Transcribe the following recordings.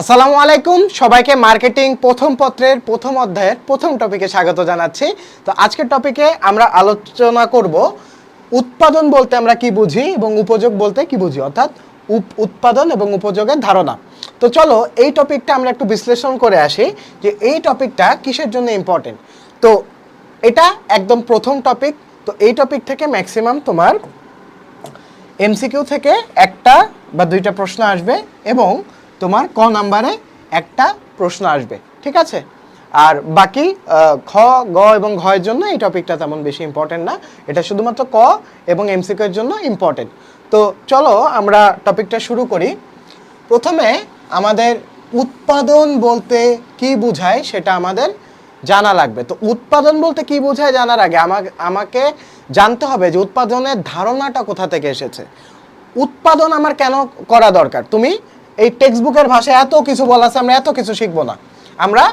আসসালামু আলাইকুম। সবাইকে মার্কেটিং প্রথম পত্রের প্রথম অধ্যায়ের প্রথম টপিকে স্বাগত জানাচ্ছি। তো আজকের টপিকে আমরা আলোচনা করব উৎপাদন বলতে আমরা কি বুঝি এবং উপযোগ বলতে কি বুঝি, অর্থাৎ উৎপাদন এবং উপযোগের ধারণা। তো চলো এই টপিকটা আমরা একটু বিশ্লেষণ করে আসি যে এই টপিকটা কিসের জন্য ইম্পর্টেন্ট তো এটা একদম প্রথম টপিক। তো এই টপিক থেকে ম্যাক্সিমাম তোমার এমসিকিউ থেকে একটা বা দুইটা প্রশ্ন আসবে এবং তোমার ক নাম্বারে একটা প্রশ্ন আসবে, ঠিক আছে? আর বাকি খ, গ এবং ঘ এর জন্য এই টপিকটা তেমন বেশি ইম্পর্টেন্ট না। এটা শুধুমাত্র ক এবং এমসিকিউ এর জন্য ইম্পর্টেন্ট তো চলো আমরা টপিকটা শুরু করি। প্রথমে আমাদের উৎপাদন বলতে কি বোঝায় সেটা আমাদের জানা লাগবে। তো উৎপাদন বলতে কি বোঝায় জানার আগে আমাকে আমাকে জানতে হবে যে উৎপাদনের ধারণাটা কোথা থেকে এসেছে। উৎপাদন আমার কেন করা দরকার? তুমি এই টেক্সট বুকের ভাষায় এত কিছু বলা আছে, আমরা এত কিছু শিখব না। আমরা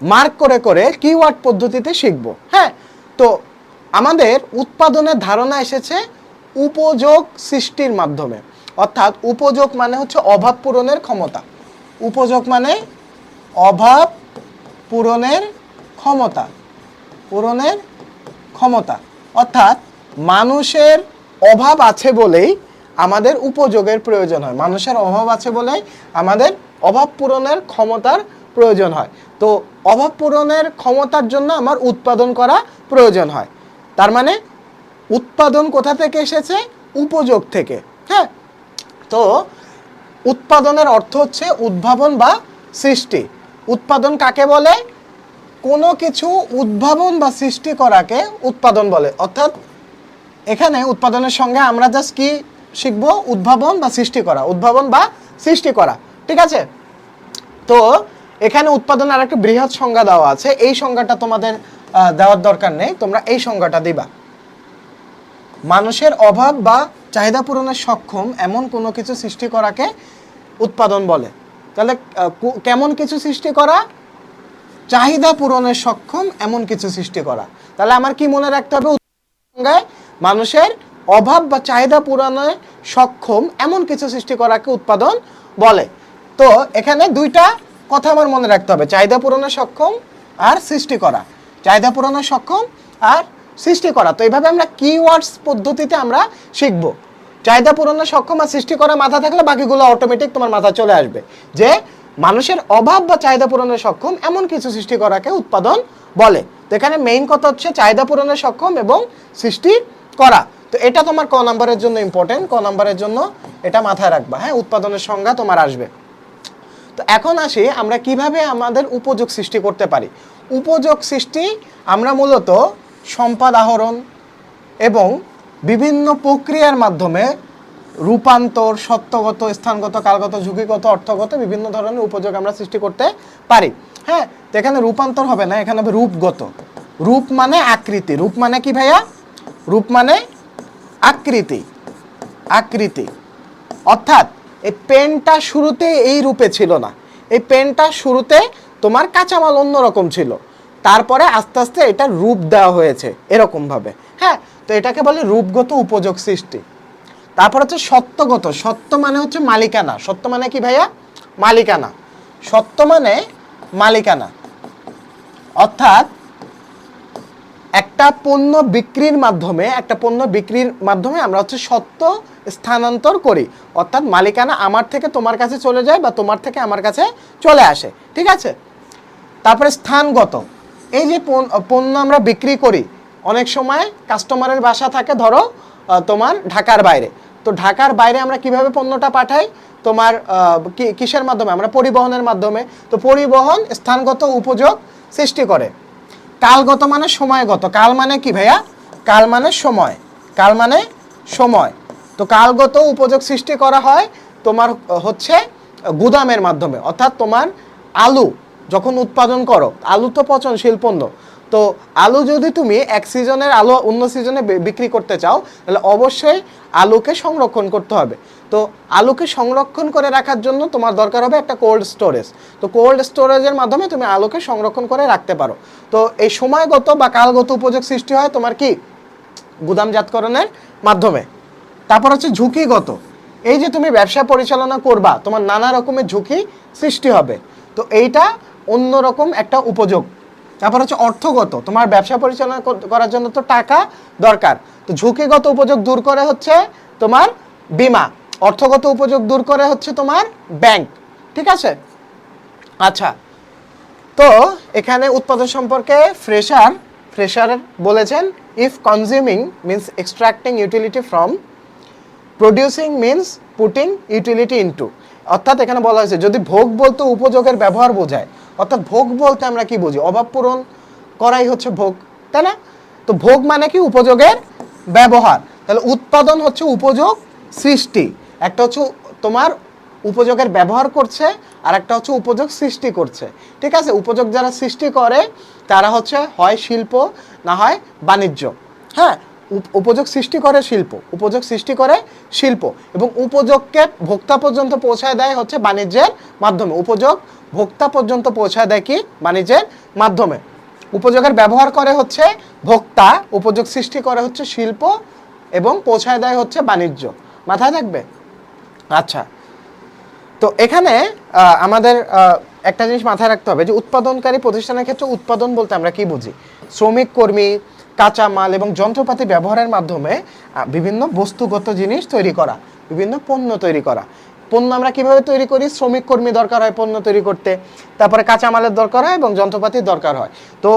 মার্ক করে করে কিওয়ার্ড পদ্ধতিতে শিখব হ্যাঁ? তো আমাদের উৎপাদনের ধারণা এসেছে উপযোগ সৃষ্টির মাধ্যমে। অর্থাৎ উপযোগ মানে হচ্ছে অভাব পূরণের ক্ষমতা। উপযোগ মানে অভাব পূরণের ক্ষমতা। পূরণের ক্ষমতা। অর্থাৎ মানুষের অভাব আছে বলেই আমাদের উপযোগের প্রয়োজন হয়। মানুষের অভাব আছে বলেই আমাদের অভাব পূরণের ক্ষমতার প্রয়োজন হয়। তো অভাব পূরণের ক্ষমতার জন্য আমার উৎপাদন করা প্রয়োজন হয়। তার মানে উৎপাদন কোথা থেকে এসেছে? উপযোগ থেকে। হ্যাঁ? তো উৎপাদনের অর্থ হচ্ছে উদ্ভাবন বা সৃষ্টি। উৎপাদন কাকে বলে? কোনো কিছু উদ্ভাবন বা সৃষ্টি করাকে উৎপাদন বলে। অর্থাৎ এখানে উৎপাদনের সঙ্গে আমরা জাস্ট কি শিখব উদ্ভাবন বা সৃষ্টি করা, উদ্ভাবন বা সৃষ্টি করা, ঠিক আছে? তো এখানে উৎপাদনের আরেকটা বৃহৎ সংজ্ঞা দেওয়া আছে, এই সংজ্ঞাটা তোমাদের দেওয়ার দরকার নেই, তোমরা এই সংজ্ঞাটা দিবা। মানুষের অভাব বা চাহিদা পূরণের সক্ষম এমন কোনো কিছু সৃষ্টি করাকে উৎপাদন বলে। তাহলে কেমন কিছু সৃষ্টি করা? চাহিদা পূরণের সক্ষম এমন কিছু সৃষ্টি করা। তাহলে আমার কি মনে রাখতে হবে? মানুষের অভাব বা চাহিদা পূরণে সক্ষম এমন কিছু সৃষ্টি করাকে উৎপাদন বলে। তো এখানে দুইটা কথা আমার মনে রাখতে হবে, চাহিদা পূরণে সক্ষম আর সৃষ্টি করা। চাহিদা পূরণে সক্ষম আর সৃষ্টি করা। তো এইভাবে আমরা কিওয়ার্ডস পদ্ধতিতে আমরা শিখব। চাহিদা পূরণে সক্ষম আর সৃষ্টি করা মাথা থাকলে বাকিগুলো অটোমেটিক তোমার মাথা চলে আসবে। যে মানুষের অভাব বা চাহিদা পূরণে সক্ষম এমন কিছু সৃষ্টি করাকে উৎপাদন বলে। তো এখানে মেইন কথা হচ্ছে চাহিদা পূরণে সক্ষম এবং সৃষ্টি করা। তো এটা তোমার ক নাম্বারের জন্য ইম্পর্টেন্ট ক নাম্বারের জন্য এটা মাথায় রাখবা। হ্যাঁ উৎপাদনের সংজ্ঞা তোমার আসবে। তো এখন আসি আমরা কীভাবে আমাদের উপযোগ সৃষ্টি করতে পারি। উপযোগ সৃষ্টি আমরা মূলত সম্পদ আহরণ এবং বিভিন্ন প্রক্রিয়ার মাধ্যমে রূপান্তর, সত্যগত, স্থানগত, কালগত ঝুঁকিগত অর্থগত বিভিন্ন ধরনের উপযোগ আমরা সৃষ্টি করতে পারি। হ্যাঁ তো এখানে রূপান্তর হবে না, এখানে হবে রূপগত। রূপ মানে আকৃতি। রূপ মানে কি ভাইয়া? রূপ মানে আকৃতি আকৃতি। অর্থাৎ এই পেনটা শুরুতে এই রূপে ছিল না। এই পেনটা শুরুতে তোমার কাঁচামাল অন্যরকম ছিল। তারপরে আস্তে আস্তে এটা রূপ দেওয়া হয়েছে এরকমভাবে। হ্যাঁ তো এটাকে বলে রূপগত উপযোগ সৃষ্টি। তারপর হচ্ছে সত্যগত। সত্য মানে হচ্ছে মালিকানা। সত্য মানে কি ভাইয়া? মালিকানা। সত্য মানে মালিকানা। অর্থাৎ একটা পণ্য বিক্রির মাধ্যমে, একটা পণ্য বিক্রির মাধ্যমে আমরা হচ্ছে সত্য স্থানান্তর করি। অর্থাৎ মালিকানা আমার থেকে তোমার কাছে চলে যায় বা তোমার থেকে আমার কাছে চলে আসে। ঠিক আছে? তারপরে স্থানগত। এই যে পণ- পণ্য আমরা বিক্রি করি, অনেক সময় কাস্টমারের বাসা থাকে, ধরো তোমার ঢাকার বাইরে। তো ঢাকার বাইরে আমরা কীভাবে পণ্যটা পাঠাই? তোমার কিসের মাধ্যমে? আমরা পরিবহনের মাধ্যমে। তো পরিবহন স্থানগত উপযোগ সৃষ্টি করে। কালগত মানে সময়গত। কাল মানে কি ভাইয়া? কাল মানে সময়। কাল মানে সময়। তো কালগত উপযোগ সৃষ্টি করা হয় তোমার হচ্ছে গুদামের মাধ্যমে, অর্থাৎ তোমার আলু যখন উৎপাদন করো, আলু তো পচনশীল পণ্য তো আলু যদি তুমি এক সিজনের আলু অন্য সিজনে বিক্রি করতে চাও, তাহলে অবশ্যই আলুকে সংরক্ষণ করতে হবে। তো আলুকে সংরক্ষণ করে রাখার জন্য তোমার দরকার হবে একটা কোল্ড স্টোরেজ তো কোল্ড স্টোরেজের মাধ্যমে তুমি আলুকে সংরক্ষণ করে রাখতে পারো। তো এই সময়গত বা কালগত উপযোগ সৃষ্টি হয় তোমার কি? গুদামজাতকরণের মাধ্যমে। তারপর হচ্ছে ঝুঁকিগত। এই যে তুমি ব্যবসা পরিচালনা করবা, তোমার নানা রকমের ঝুঁকি সৃষ্টি হবে। তো এইটা অন্যরকম একটা উপযোগ। তারপর হচ্ছে অর্থগত, তোমার ব্যবসা পরিচালনা করার জন্য তো টাকা দরকার। তো ঝুঁকিগত উপযোগ দূর করে হচ্ছে তোমার বিমা, অর্থগত উপযোগ দূর করে হচ্ছে তোমার ব্যাংক ঠিক আছে? আচ্ছা তো এখানে উৎপাদন সম্পর্কে ফ্রেশার ফ্রেশার বলেছেন if consuming means extracting utility from producing means putting utility into অর্থাৎ এখানে বলা হয়েছে, যদি ভোগ বলতে উপযোগের ব্যবহার বোঝায়, অর্থাৎ ভোগ বলতে আমরা কি বুঝি? অভাব পূরণ করাই হচ্ছে ভোগ, তাই না? তো ভোগ মানে কি? উপযোগের ব্যবহার। তাহলে উৎপাদন হচ্ছে উপযোগ সৃষ্টি। একটা হচ্ছে তোমার উপযোগের ব্যবহার করছে আর একটা হচ্ছে উপযোগ সৃষ্টি করছে। ঠিক আছে? উপযোগ যারা সৃষ্টি করে, তারা হচ্ছে হয় শিল্প, না হয় বাণিজ্য। হ্যাঁ? উপযোগ সৃষ্টি করে শিল্প, উপযোগ সৃষ্টি করে শিল্প এবং উপযোগকে ভোক্তা পর্যন্ত পৌঁছায় দেয় হচ্ছে বাণিজ্যের মাধ্যমে। উপযোগ ভোক্তা পর্যন্ত পৌঁছায় দেয় কি? বাণিজ্যের মাধ্যমে। উপযোগের ব্যবহার করে হচ্ছে ভোক্তা, উপযোগ সৃষ্টি করে হচ্ছে শিল্প এবং পৌঁছায় দেয় হচ্ছে বাণিজ্য। মাথায় থাকবে? আচ্ছা। তো এখানে আমাদের একটা জিনিস মাথায় রাখতে হবে যে উৎপাদনকারী প্রতিষ্ঠানের ক্ষেত্রে উৎপাদন বলতে আমরা কি বুঝি? শ্রমিক, কর্মী কাঁচামাল এবং যন্ত্রপাতি ব্যবহারের মাধ্যমে বিভিন্ন বস্তুগত জিনিস তৈরি করা, বিভিন্ন পণ্য তৈরি করা। পণ্য আমরা কীভাবে তৈরি করি? শ্রমিক কর্মী দরকার হয় পণ্য তৈরি করতে, তারপরে কাঁচামালের দরকার হয় এবং যন্ত্রপাতির দরকার হয়। তো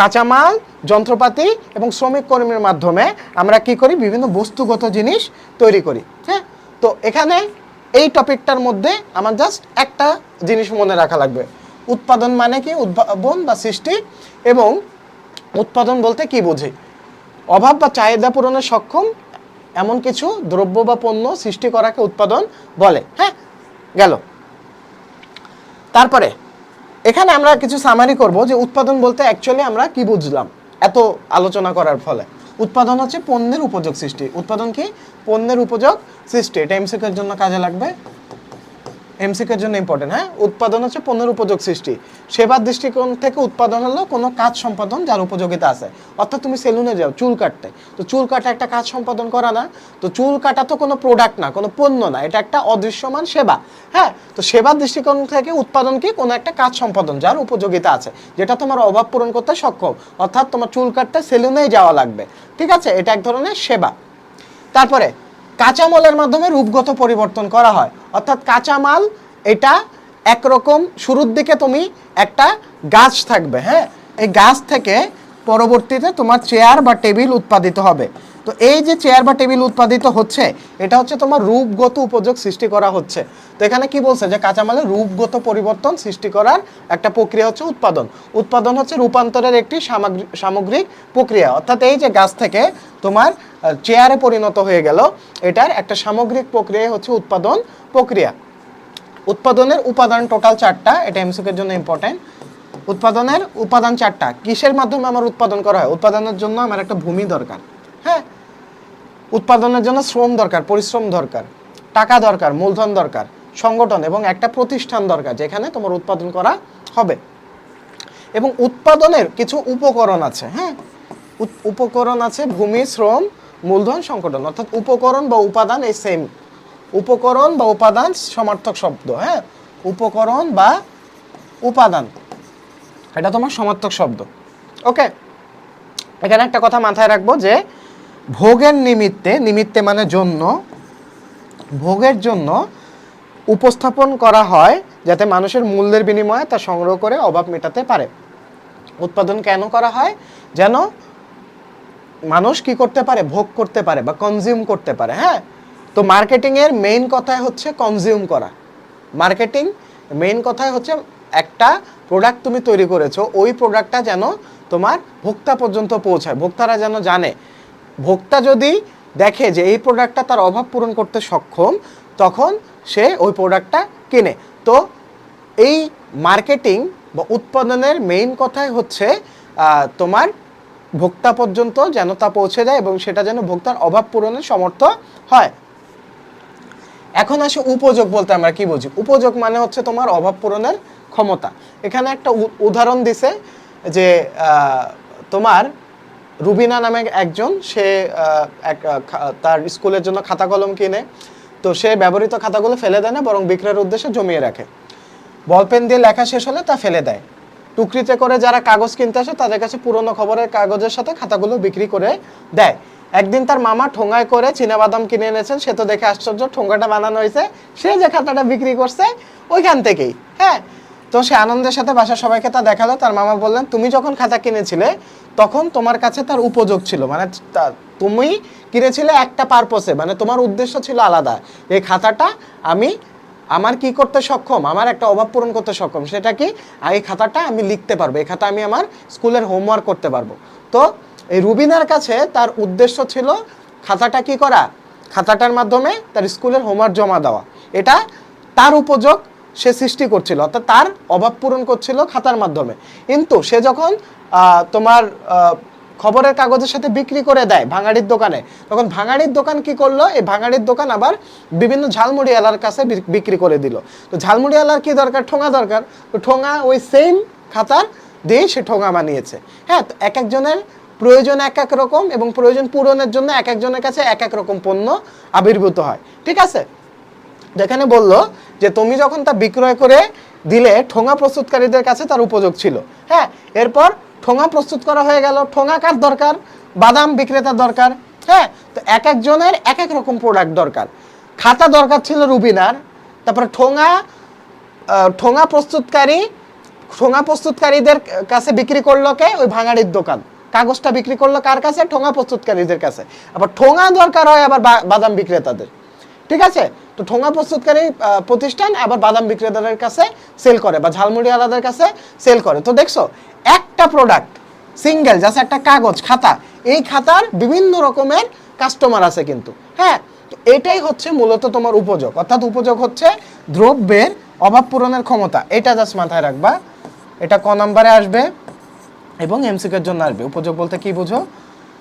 কাঁচামাল যন্ত্রপাতি এবং শ্রমিক কর্মীর মাধ্যমে আমরা কি করি? বিভিন্ন বস্তুগত জিনিস তৈরি করি হ্যাঁ? তো এখানে এই টপিকটার মধ্যে আমার জাস্ট একটা জিনিস মনে রাখা লাগবে। উৎপাদন মানে কি? উদ্ভাবন বা সৃষ্টি এবং উৎপাদন বলতে কি বোঝে? অভাব বা চাহিদা পূরণে সক্ষম এমন কিছু দ্রব্য বা পণ্য সৃষ্টি করাকে উৎপাদন বলে। হ্যাঁ গেল। তারপরে, এখানে আমরা কিছু সামারি করব যে উৎপাদন বলতে অ্যাকচুয়ালি আমরা কি বুঝলাম এত আলোচনা করার ফলে। উৎপাদন হচ্ছে পণ্যের উপযোগ সৃষ্টি। উৎপাদন কি? পণ্যের উপযোগ সৃষ্টি। এটা এমসিকের জন্য কাজে লাগবে এমসিকের জন্য ইম্পর্টেন্ট হ্যাঁ? উৎপাদন হচ্ছে পণ্যের উপযোগ সৃষ্টি। সেবার দৃষ্টিকোণ থেকে উৎপাদন হলো কোনো কাজ সম্পাদন যার উপযোগিতা আছে। অর্থাৎ তুমি সেলুনে যাও, চুল কাটতে। তো চুল কাটা একটা কাজ সম্পাদন করা না। তো চুল কাটা তো কোনো প্রোডাক্ট না, কোনো পণ্য না, এটা একটা অদৃশ্যমান সেবা হ্যাঁ? তো সেবার দৃষ্টিকোণ থেকে উৎপাদন কি? কোনো একটা কাজ সম্পাদন যার উপযোগিতা আছে, যেটা তোমার অভাব পূরণ করতে সক্ষম। অর্থাৎ তোমার চুল কাটতে সেলুনেই যাওয়া লাগবে। ঠিক আছে? এটা এক ধরনের সেবা। তারপরে কাঁচামালের মাধ্যমে রূপগত পরিবর্তন করা হয়। অর্থাৎ কাঁচামাল এটা একরকম শুরুর দিকে তুমি একটা গাছ থাকবে হ্যাঁ? এই গাছ থেকে পরবর্তীতে তোমার চেয়ার বা টেবিল উৎপাদিত হবে। তো এই যে চেয়ার বা টেবিল উৎপাদিত হচ্ছে, এটা হচ্ছে তোমার রূপগত উপযোগ সৃষ্টি করা হচ্ছে। তো এখানে কি বলছে যে কাঁচামালের রূপগত পরিবর্তন সৃষ্টি করার একটা প্রক্রিয়া হচ্ছে উৎপাদন। উৎপাদন হচ্ছে রূপান্তরের একটি সামগ্রিক প্রক্রিয়া। অর্থাৎ এই যে গাছ থেকে তোমার চেয়ারে পরিণত হয়ে গেল, এটার একটা সামগ্রিক প্রক্রিয়া হচ্ছে উৎপাদন প্রক্রিয়া। উৎপাদনের উপাদান টোটাল চারটা, এটা এমসিকের জন্য ইম্পর্টেন্ট উৎপাদনের উপাদান চারটা, কিসের মাধ্যমে আমার উৎপাদন করা হয়? উৎপাদনের জন্য আমার একটা ভূমি দরকার। উৎপাদনের জন্য শ্রম দরকার, পরিশ্রম দরকার, টাকা দরকার, মূলধন দরকার, সংগঠন এবং একটা প্রতিষ্ঠান দরকার যেখানে তোমার উৎপাদন করা হবে। এবং উৎপাদনের কিছু উপকরণ আছে হ্যাঁ? উপকরণ আছে ভূমি, শ্রম, মূলধন, সংগঠন। অর্থাৎ উপকরণ বা উপাদান এই সেম উপকরণ বা উপাদান সমার্থক শব্দ হ্যাঁ? উপকরণ বা উপাদান, এটা তোমার সমার্থক শব্দ। ওকে এখানে একটা কথা মাথায় রাখব যে ভোগের নিমিত্তে নিমিত্তে মানে জন্য, ভোগের জন্য উপস্থাপন করা হয় যাতে মানুষের মূল্যের বিনিময়ে তা সংগ্রহ করে অভাব মেটাতে পারে। উৎপাদন কেন করা হয়? যেন মানুষ কি করতে পারে? ভোগ করতে পারে বা কনজিউম করতে পারে হ্যাঁ? তো মার্কেটিং এর মেইন কথাই হচ্ছে কনজিউম করা। মার্কেটিং মেইন কথাই হচ্ছে একটা প্রোডাক্ট তুমি তৈরি করেছ, ওই প্রোডাক্টটা যেন তোমার ভোক্তা পর্যন্ত পৌঁছায়। ভোক্তারা যেন জানে ভোক্তা যদি দেখে যে এই প্রোডাক্টটা তার অভাব পূরণ করতে সক্ষম, তখন সে ওই প্রোডাক্টটা কেনে। তো এই মার্কেটিং বা উৎপাদনের মেইন কথাই হচ্ছে তোমার ভোক্তা পর্যন্ত যেন তা পৌঁছে যায় এবং সেটা যেন ভোক্তার অভাব পূরণে সমর্থ হয়। এখন আসে উপযোগ বলতে আমরা কি বুঝি? উপযোগ মানে হচ্ছে তোমার অভাব পূরণের ক্ষমতা। এখানে একটা উদাহরণ দিছে যে তোমার রুবিনা নামে একজন, সে এক তার স্কুলের জন্য খাতা কলম কিনে, তো সে ব্যবহৃত খাতাগুলো ফেলে দেয় না, বরং বিক্রয়ের উদ্দেশ্যে জমিয়ে রাখে। বলপেন দিয়ে লেখা শেষ হলে তা ফেলে দেয়। টুকরিতে করে যারা কাগজ কিনতে আসে, তাদের কাছে পুরনো খবরের কাগজের সাথে খাতাগুলো বিক্রি করে দেয়। একদিন তার মামা ঠোঙায় করে বাদাম কিনে এনেছেন, সে তো দেখে আশ্চর্য ঠোঙ্গাটা বানানো হয়েছে, সে যে খাতাটা বিক্রি করছে, ওইখান থেকেই হ্যাঁ? তো সে আনন্দের সাথে বাসার সবাইকে তা দেখাল, তার মামা বললেন, তুমি যখন খাতা কিনেছিলে, তখন তোমার কাছে তার উপযোগ ছিল মানে তুমি কিনেছিলে একটা পারপসে মানে তোমার উদ্দেশ্য ছিল আলাদা। এই খাতাটা আমি, আমার কি করতে সক্ষম? আমার একটা অভাব পূরণ করতে সক্ষম। সেটা কি? এই খাতাটা আমি লিখতে পারব, এই খাতা আমি আমার স্কুলের হোমওয়ার্ক করতে পারব। তো এই রুবিনার কাছে তার উদ্দেশ্য ছিল খাতাটা কি করা? খাতাটার মাধ্যমে তার স্কুলের হোমওয়ার্ক জমা দেওয়া। এটা তার উপযোগ সে সৃষ্টি করছিল, অর্থাৎ তার অভাব পূরণ করছিল খাতার মাধ্যমে। কিন্তু সে যখন তোমার খবরের কাগজের সাথে বিক্রি করে দেয় ভাঙাড়ির দোকানে, তখন ভাঙাড়ির দোকান কি করল? এই ভাঙাড়ির দোকান আবার বিভিন্ন ঝালমুড়ি এলার কাছে বিক্রি করে দিল। তো ঝালমুড়ি এলার কি দরকার? ঠোঙা দরকার। তো ঠোঙা ওই সেম খাতার দিয়ে সে ঠোঙা বানিয়েছে। হ্যাঁ তো এক একজনের প্রয়োজন এক এক রকম এবং প্রয়োজন পূরণের জন্য এক একজনের কাছে এক এক রকম পণ্য আবির্ভূত হয়। ঠিক আছে? যেখানে বলল যে তুমি যখন তা বিক্রয় করে দিলে, ঠোঙা প্রস্তুতকারীদের কাছে তার উপযোগ ছিল। হ্যাঁ এরপর ঠোঙা প্রস্তুত করা হয়ে গেল। ঠোঙা কার দরকার? বাদাম বিক্রেতার দরকার। হ্যাঁ তো এক একজনের এক এক রকম প্রোডাক্ট দরকার। খাতা দরকার ছিল রুবিনার, তারপরে ঠোঙা ঠোঙা প্রস্তুতকারী, ঠোঙা প্রস্তুতকারীদের কাছে বিক্রি করল কে? ওই ভাঙাড়ির দোকান। কাগজটা বিক্রি করল কার কাছে? ঠোঙা প্রস্তুতকারীদের কাছে। আবার ঠোঙা দরকার হয় আবার বাদাম বিক্রেতাদের। ঠিক আছে? তো ঠোঙা প্রস্তুতকারী প্রতিষ্ঠান আবার বাদাম বিক্রেতাদের কাছে সেল করে বা ঝালমুড়ি আলাদার কাছে সেল করে। তো দেখছ, একটা প্রোডাক্ট সিঙ্গেল জাস্ট একটা কাগজ, খাতা, এই খাতার বিভিন্ন রকমের কাস্টমার আছে কিন্তু হ্যাঁ? এটাই হচ্ছে মূলত তোমার উপযোগ। অর্থাৎ উপযোগ হচ্ছে দ্রব্যের অভাব পূরণের ক্ষমতা। এটা জাস্ট মাথায় রাখবা। এটা ক নাম্বারে আসবে এবং এমসিকের জন্য আসবে। উপযোগ বলতে কি বুঝো?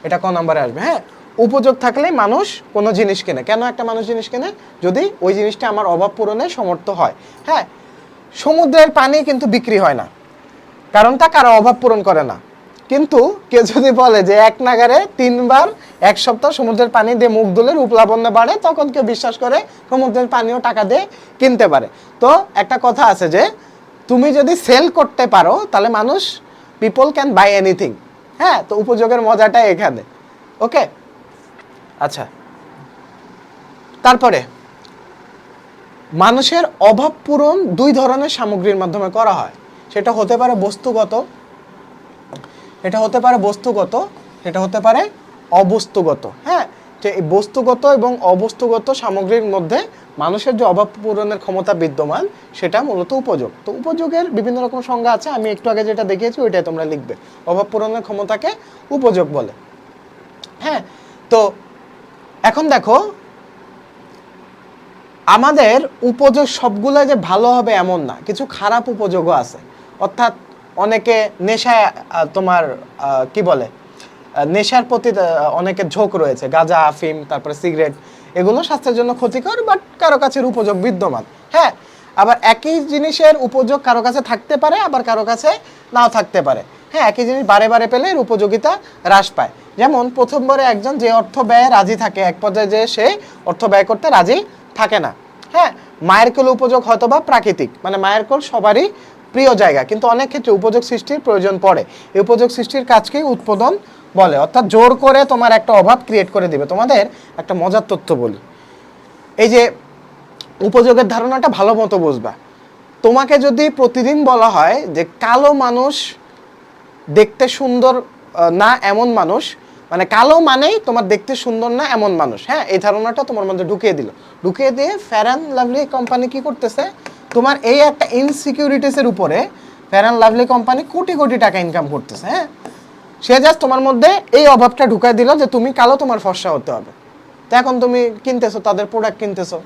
এটা ক নাম্বারে আসবে হ্যাঁ? উপযোগ থাকলেই মানুষ কোনো জিনিস কেনে। কেন একটা মানুষ জিনিস কেনে? যদি ওই জিনিসটা আমার অভাব পূরণে সমর্থ হয়। হ্যাঁ সমুদ্রের পানি কিন্তু বিক্রি হয় না। কারণ তা কারও অভাব পূরণ করে না। কিন্তু কেউ যদি বলে যে এক নাগারে তিনবার, এক সপ্তাহ সমুদ্রের পানি দিয়ে মুখ ধুলে রূপ বাড়ে, তখন কেউ বিশ্বাস করে সমুদ্রের পানিও টাকা দিয়ে কিনতে পারে। তো একটা কথা আছে যে, তুমি যদি সেল করতে পারো, তাহলে মানুষ পিপল ক্যান বাই এনিথিং হ্যাঁ তো উপযোগের মজাটা এখানে। ওকে আচ্ছা। তারপরে, মানুষের অভাব পূরণ দুই ধরনের সামগ্রীর মাধ্যমে করা হয়। সেটা হতে পারে বস্তুগত, এটা হতে পারে বস্তুগত, এটা হতে পারে অবস্তুগত। হ্যাঁ যে এই বস্তুগত এবং অবস্তুগত সামগ্রীর মধ্যে মানুষের যে অভাব পূরণের ক্ষমতা বিদ্যমান, সেটা মূলত উপযোগ। তো উপযোগের বিভিন্ন রকম সংজ্ঞা আছে, আমি একটু আগে যেটা দেখিয়েছি, ওইটাই তোমরা লিখবে। অভাব পূরণের ক্ষমতাকে উপযোগ বলে। হ্যাঁ তো এখন দেখো, আমাদের উপযোগ সবগুলো যে ভালো হবে এমন না, কিছু খারাপ উপযোগও আছে। অর্থাৎ অনেকে নেশায় তোমার কি বলে নেশার প্রতি অনেকের ঝোঁক রয়েছে, গাঁজা, আফিম, তারপরে সিগারেট, এগুলো স্বাস্থ্যের জন্য ক্ষতিকর বাট কারও কাছে উপযোগ বিদ্যমান। হ্যাঁ আবার একই জিনিসের উপযোগ কারও কাছে থাকতে পারে, আবার কারও কাছে নাও থাকতে পারে। হ্যাঁ একই জিনিস বারে বারে পেলে এর উপযোগিতা হ্রাস পায়। যেমন প্রথমবারে একজন যে অর্থ ব্যয়ে রাজি থাকে, এক পর্যায়ে যে সে অর্থ ব্যয় করতে রাজি থাকে না। হ্যাঁ মায়ের কোল উপযোগ হয়তো বা প্রাকৃতিক মানে মায়ের কোল সবারই প্রিয় জায়গা, কিন্তু অনেক ক্ষেত্রে উপযোগ সৃষ্টির প্রয়োজন পড়ে। এই উপযোগ সৃষ্টির কাজকেই উৎপাদন বলে, অর্থাৎ জোর করে তোমার একটা অভাব ক্রিয়েট করে দিবে। তোমাদের একটা মজার তথ্য বলি। এই যে উপযোগের ধারণাটা ভালো মতো বুঝবা। তোমাকে যদি প্রতিদিন বলা হয় যে কালো মানুষ দেখতে সুন্দর না এমন মানুষ। মানে কালো মানেই তোমার দেখতে সুন্দর না এমন মানুষ। হ্যাঁ এই ধারণাটা তোমার মধ্যে ঢুকিয়ে দিল। ঢুকিয়ে দিয়ে ফ্যারান লাভলি কোম্পানি কি করতেছে? তোমার এই একটা ইনসিকিউরিটিসের উপরে ফ্যারান লাভলি কোম্পানি কোটি কোটি টাকা ইনকাম করতেছে হ্যাঁ? সে জাস্ট তোমার মধ্যে এই অভাবটা ঢুকাই দিল যে তুমি কালো, তোমার ফর্সা হতে হবে। তো এখন তুমি কিনতেছো, তাদের প্রোডাক্ট কিনতেছো।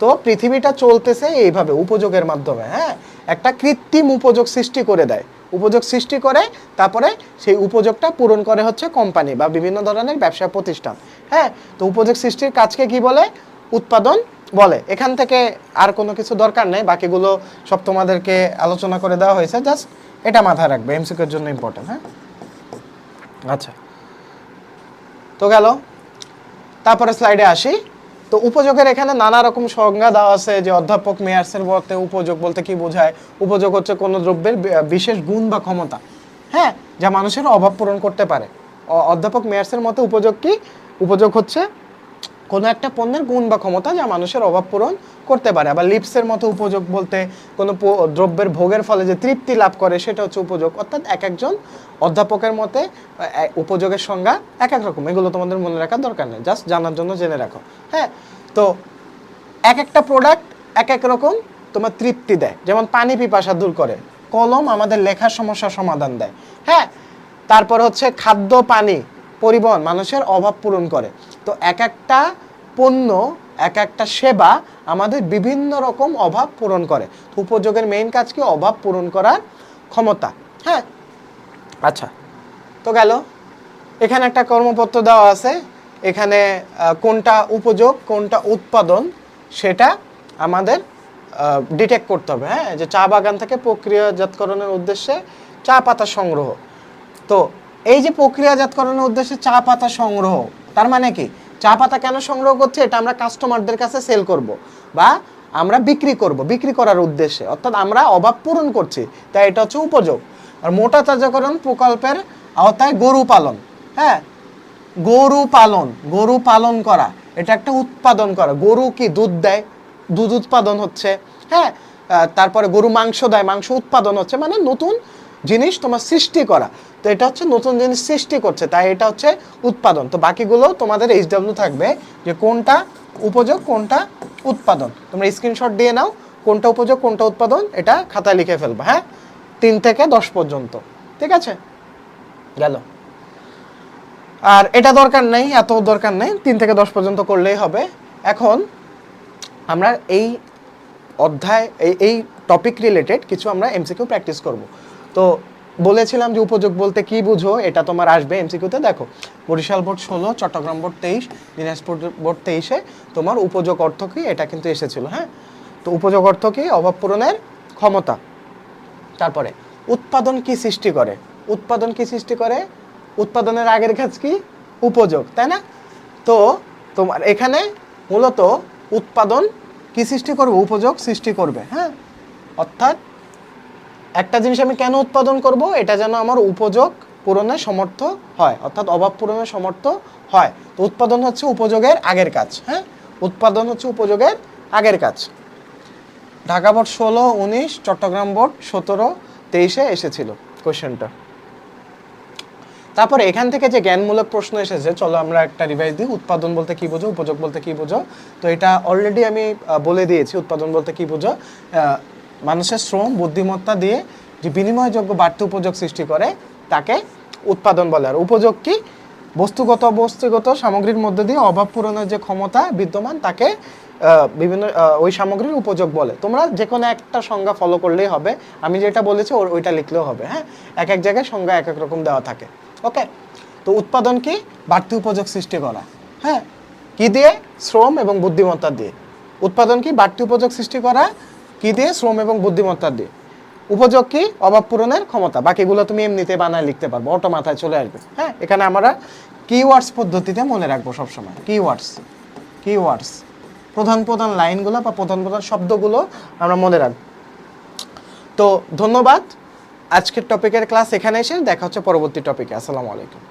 তো পৃথিবীটা চলতেছে এইভাবে উপযোগের মাধ্যমে হ্যাঁ? একটা কৃত্রিম উপযোগ সৃষ্টি করে দেয়। উপযোগ সৃষ্টি করে, তারপরে সেই উপযোগটা পূরণ করে হচ্ছে কোম্পানি বা বিভিন্ন ধরনের ব্যবসা প্রতিষ্ঠান। হ্যাঁ তো উপযোগ সৃষ্টির কাজকে কি বলে? উৎপাদন বলে। এখান থেকে আর কোনো কিছু দরকার নেই, বাকিগুলো সব তোমাদেরকে আলোচনা করে দেওয়া হয়েছে। জাস্ট এটা মাথায় রাখবে এমসিকের জন্য ইম্পর্টেন্ট হ্যাঁ? আচ্ছা। তো গেল। তারপরে স্লাইডে আসি। তো উপযোগের এখানে নানা রকম সংজ্ঞা দেওয়া আছে যে অধ্যাপক মেয়ার্সের বলতে উপযোগ বলতে কি বোঝায়? উপযোগ হচ্ছে কোনো দ্রব্যের বিশেষ গুণ বা ক্ষমতা। হ্যাঁ? যা মানুষের অভাব পূরণ করতে পারে। অধ্যাপক মেয়ার্সের মতে উপযোগ কি? উপযোগ হচ্ছে কোনো একটা পণ্যের গুণ বা ক্ষমতা যা মানুষের অভাব পূরণ করতে পারে। আবার লিপসের মতো উপযোগ বলতে কোনো দ্রব্যের ভোগের ফলে যে তৃপ্তি লাভ করে সেটা হচ্ছে উপযোগ। অর্থাৎ এক একজন অধ্যাপকের মতে উপযোগের সংজ্ঞা এক এক রকম। এগুলো তোমাদের মনে রাখার দরকার নেই। জাস্ট জানার জন্য জেনে রাখো। হ্যাঁ? তো এক একটা প্রোডাক্ট এক এক রকম তোমার তৃপ্তি দেয়। যেমন পানি পিপাসা দূর করে। কলম আমাদের লেখার সমস্যার সমাধান দেয়। হ্যাঁ? তারপর হচ্ছে খাদ্য পানি। পরিবহন, মানুষের অভাব পূরণ করে। তো এক একটা পণ্য, এক একটা সেবা আমাদের বিভিন্ন রকম অভাব পূরণ করে। উপযোগের মেইন কাজ কি? অভাব পূরণ করার ক্ষমতা। হ্যাঁ? আচ্ছা তো গেল। এখানে একটা কর্মপত্র দেওয়া আছে। এখানে কোনটা উপযোগ, কোনটা উৎপাদন, সেটা আমাদের ডিটেক্ট করতে হবে। হ্যাঁ? যে চা বাগান থেকে প্রক্রিয়াজাতকরণের উদ্দেশ্যে চা পাতা সংগ্রহ। তো এই যে প্রক্রিয়াজাতকরণের উদ্দেশ্যে চা পাতা সংগ্রহ, তার মানে কি? চা পাতা কেন সংগ্রহ করছে? এটা আমরা কাস্টমারদের কাছে সেল করব বা আমরা বিক্রি করব, বিক্রি করার উদ্দেশ্যে। অর্থাৎ আমরা অভাব পূরণ করছি, তাই এটা হচ্ছে উপযোগ। আর মোটা তাজাকরণ প্রকল্পের আওতায় গরু পালন হ্যাঁ? গরু পালন গরু পালন করা, এটা একটা উৎপাদন করা। গরু কি দুধ দেয়? দুধ উৎপাদন হচ্ছে হ্যাঁ? তারপরে গরু মাংস দেয়, মাংস উৎপাদন হচ্ছে মানে নতুন জিনিস তোমার সৃষ্টি করা। তো এটা হচ্ছে নতুন জিনিস সৃষ্টি করছে, তাই এটা হচ্ছে উৎপাদন। তো বাকিগুলো তোমাদের এইচ ডাব্লিউ থাকবে যে কোনটা উপযোগ, কোনটা উৎপাদন। তোমরা স্ক্রিনশট দিয়ে নাও, কোনটা উপযোগ, কোনটা উৎপাদন, এটা খাতায় লিখে ফেলবে হ্যাঁ? তিন থেকে দশ পর্যন্ত, ঠিক আছে? গেল। আর এটা দরকার নেই, এত দরকার নেই, তিন থেকে দশ পর্যন্ত করলেই হবে। এখন আমরা এই অধ্যায়, এই এই টপিক রিলেটেড কিছু আমরা এমসিকিউ প্র্যাকটিস করব। তো বলেছিলাম যে উপযোগ বলতে কি বুঝো, এটা তোমার আসবে এমসিকিউতে দেখো, বরিশাল বোর্ড ষোলো, চট্টগ্রাম বোর্ড তেইশ, দিনাজপুর বোর্ড তেইশে তোমার উপযোগ অর্থ কি, এটা কিন্তু এসেছিল হ্যাঁ? তো উপযোগ অর্থ কি, অভাব পূরণের ক্ষমতা। তারপরে, উৎপাদন কি সৃষ্টি করে? উৎপাদন কি সৃষ্টি করে? উৎপাদনের আগের কাজ কি? উপযোগ, তাই না? তো তোমার এখানে মূলত উৎপাদন কি সৃষ্টি করবে? উপযোগ সৃষ্টি করবে হ্যাঁ? অর্থাৎ একটা জিনিস আমি কেন উৎপাদন করব? এটা যেন আমার উপযোগ পূরণে সমর্থ হয়, অর্থাৎ অভাব পূরণে সমর্থ হয়। তো উৎপাদন হচ্ছে উপযোগের আগের কাজ হ্যাঁ? উৎপাদন হচ্ছে উপযোগের আগের কাজ। ঢাকা বোর্ড ষোলো, উনিশ, চট্টগ্রাম বোর্ড সতেরো, তেইশে এসেছিল কোয়েশ্চেনটা তারপরে এখান থেকে যে জ্ঞানমূলক প্রশ্ন এসেছে, চলো আমরা একটা রিভাইজ দিই, উৎপাদন বলতে কি বোঝো, উপযোগ বলতে কি বোঝো? তো এটা অলরেডি আমি বলে দিয়েছি, উৎপাদন বলতে কি বোঝো? মানুষের শ্রম, বুদ্ধিমত্তা দিয়ে যে বিনিময়যোগ্য বাড়তি উপযোগ সৃষ্টি করে, তাকে উৎপাদন বলে। আর উপযোগ কি? বস্তুগত বস্তুগত সামগ্রীর মধ্যে দিয়ে অভাব পূরণের যে ক্ষমতা বিদ্যমান, তাকে বিভিন্ন ওই সামগ্রীর উপযোগ বলে। তোমরা যে কোনো একটা সংজ্ঞা ফলো করলেই হবে। আমি যেটা বলেছি, ওর- ওইটা লিখলেও হবে হ্যাঁ? এক এক জায়গায় সংজ্ঞা এক এক রকম দেওয়া থাকে। ওকে? তো উৎপাদন কি? বাড়তি উপযোগ সৃষ্টি করা হ্যাঁ? কি দিয়ে? শ্রম এবং বুদ্ধিমত্তা দিয়ে। উৎপাদন কি? বাড়তি উপযোগ সৃষ্টি করা কি দিয়ে? শ্রম এবং বুদ্ধিমত্তা দিয়ে। উপযোগ কি? অভাব পূরণের ক্ষমতা। বাকিগুলো তুমি এমনিতে বানায় লিখতে পারব অটো মাথায় চলে আসবে। হ্যাঁ এখানে আমরা কিওয়ার্ডস পদ্ধতিতে মনে রাখব সবসময়। কিওয়ার্ডস কিওয়ার্ডস প্রধান প্রধান লাইনগুলো বা প্রধান প্রধান শব্দগুলো আমরা মনে রাখব। তো ধন্যবাদ। আজকের টপিকের ক্লাস এখানে এসে দেখা হচ্ছে পরবর্তী টপিকে আসসালামু আলাইকুম।